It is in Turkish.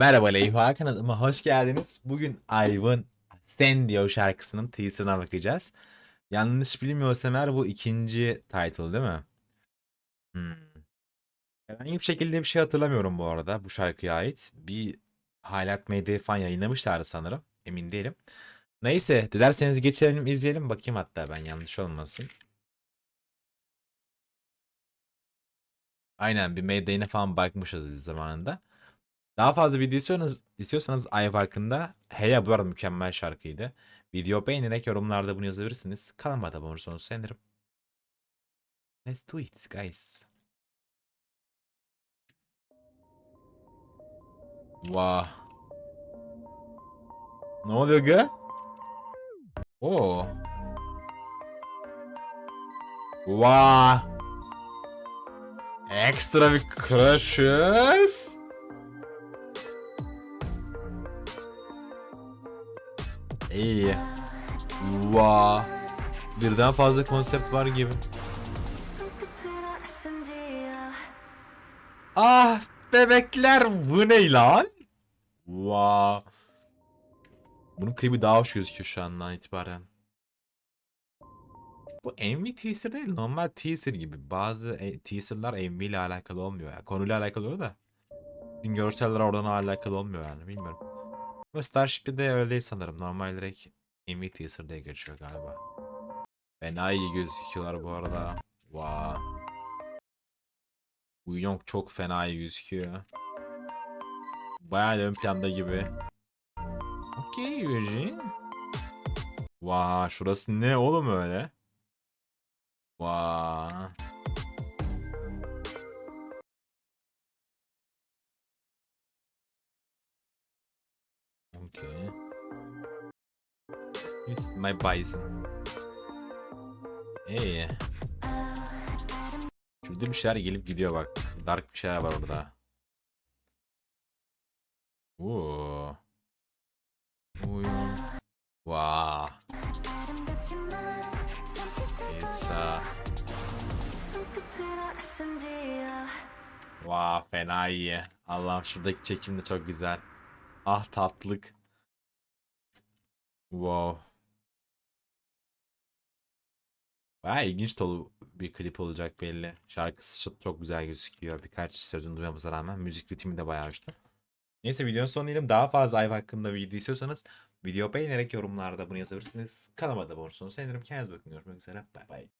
Merhaba Leyfa kanalıma hoş geldiniz. Bugün Ivan Sen diyor şarkısının teaserına bakacağız. Yanlış bilmiyorsam eğer bu ikinci title değil mi? Hmm. Herhangi bir şekilde bir şey hatırlamıyorum bu arada bu şarkıya ait. Bir Highlight Media falan yayınlamışlardı sanırım. Emin değilim. Neyse dilerseniz geçelim izleyelim bakayım hatta ben yanlış olmasın. Aynen bir Mayday'ine falan bakmışız biz zamanında. Daha fazla video istiyorsanız, istiyorsanız Ayv hakkında Heya bu arada mükemmel şarkıydı. Video beğenerek yorumlarda bunu yazabilirsiniz. Kanalıma da abone olursanız sevinirim. Let's do it guys. Wow. Ne oluyor gı? Oo. Wow. Ekstra bir crushes. İyi. Wow. Birden fazla konsept var gibi. Ah bebekler bu ne lan? Wow. Bunun klibi daha hoş gözüküyor şu andan itibaren. Bu MV teaser değil normal teaser gibi. Bazı e, teaserlar MV ile alakalı olmuyor. Yani. Konuyla alakalı oluyor da. Görseller oradan alakalı olmuyor yani bilmiyorum. Ama Starship'te de öyle değil sanırım. Normal direkt MV teaser diye geçiyor galiba. Fena iyi gözüküyorlar bu arada. Wow. Bu Young çok fena iyi gözüküyor. Bayağı ön planda gibi. Okey Eugene. Vay şurası ne oğlum öyle? Vay. Okay. It's my bison. İyi. Şurada bir şeyler gelip gidiyor bak. Dark bir şeyler var orada. Oo. Oyun. Vaa. İsa. Vaa fena iyi. Allah'ım şuradaki çekim de çok güzel. Ah tatlık. Wow. Baya ilginç dolu bir klip olacak belli. Şarkısı çok, güzel gözüküyor. Birkaç sözünü duymamıza rağmen müzik ritmi de bayağı hoştu. Neyse videonun sonuna diyelim. Daha fazla Ayva hakkında video istiyorsanız video beğenerek yorumlarda bunu yazabilirsiniz. Kanalıma da abone olursanız sevinirim. Kendinize bakın. Görüşmek üzere. Bay bay.